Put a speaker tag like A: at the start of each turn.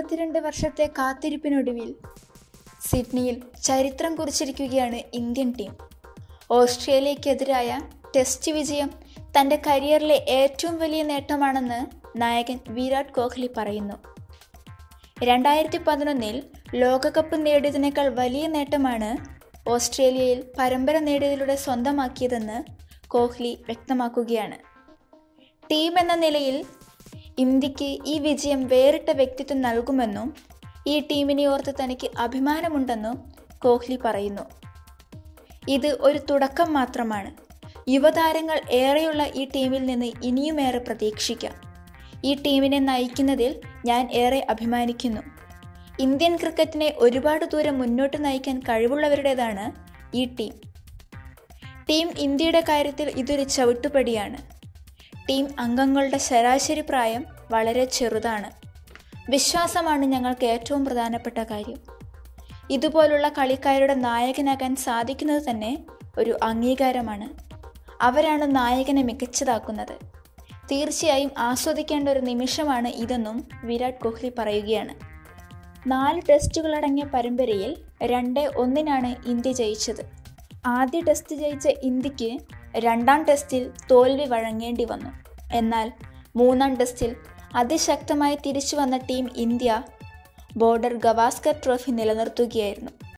A: എഴുപത്തിരണ്ട് വർഷത്തെ കാത്തിരിപ്പിനൊടുവിൽ സിഡ്നിയിൽ ചരിത്രം കുറിച്ചിരിക്കുകയാണ് ഇന്ത്യൻ ടീം. ഓസ്ട്രേലിയക്കെതിരായ ടെസ്റ്റ് വിജയം തന്റെ കരിയറിലെ ഏറ്റവും വലിയ നേട്ടമാണെന്ന് നായകൻ വിരാട് കോഹ്ലി പറയുന്നു. രണ്ടായിരത്തി പതിനൊന്നിൽ ലോകകപ്പ് നേടിയതിനേക്കാൾ വലിയ നേട്ടമാണ് ഓസ്ട്രേലിയയിൽ പരമ്പര നേടിയതിലൂടെ സ്വന്തമാക്കിയതെന്ന് കോഹ്ലി വ്യക്തമാക്കുകയാണ്. ടീം എന്ന നിലയിൽ ഇന്ത്യയ്ക്ക് ഈ വിജയം വേറിട്ട വ്യക്തിത്വം നൽകുമെന്നും ഈ ടീമിനെ ഓർത്ത് തനിക്ക് അഭിമാനമുണ്ടെന്നും കോഹ്ലി പറയുന്നു. ഇത് ഒരു തുടക്കം മാത്രമാണ്. യുവതാരങ്ങൾ ഏറെയുള്ള ഈ ടീമിൽ നിന്ന് ഇനിയുമേറെ പ്രതീക്ഷിക്കാം. ഈ ടീമിനെ നയിക്കുന്നതിൽ ഞാൻ ഏറെ അഭിമാനിക്കുന്നു. ഇന്ത്യൻ ക്രിക്കറ്റിനെ ഒരുപാട് ദൂരം മുന്നോട്ട് നയിക്കാൻ കഴിവുള്ളവരുടേതാണ് ഈ ടീം. ടീം ഇന്ത്യയുടെ കാര്യത്തിൽ ഇതൊരു ചവിട്ടുപടിയാണ്. ടീം അംഗങ്ങളുടെ ശരാശരി പ്രായം വളരെ ചെറുതാണ്. വിശ്വാസമാണ് ഞങ്ങൾക്ക് ഏറ്റവും പ്രധാനപ്പെട്ട കാര്യം. ഇതുപോലുള്ള കളിക്കാരുടെ നായകനാകാൻ സാധിക്കുന്നത് തന്നെ ഒരു അംഗീകാരമാണ്. അവരാണ് നായകനെ മികച്ചതാക്കുന്നത്. തീർച്ചയായും ആസ്വദിക്കേണ്ട ഒരു നിമിഷമാണ് ഇതെന്നും വിരാട് കോഹ്ലി പറയുകയാണ്. നാല് ടെസ്റ്റുകളടങ്ങിയ പരമ്പരയിൽ രണ്ട് ഒന്നിനാണ് ഇന്ത്യ ജയിച്ചത്. ആദ്യ ടെസ്റ്റ് ജയിച്ച ഇന്ത്യയ്ക്ക് രണ്ടാം ടെസ്റ്റിൽ തോൽവി വഴങ്ങേണ്ടി വന്നു. എന്നാൽ മൂന്നാം ടെസ്റ്റിൽ അതിശക്തമായി തിരിച്ചു വന്ന team India border Gavaskar trophy നിലനിർത്തുകയായിരുന്നു.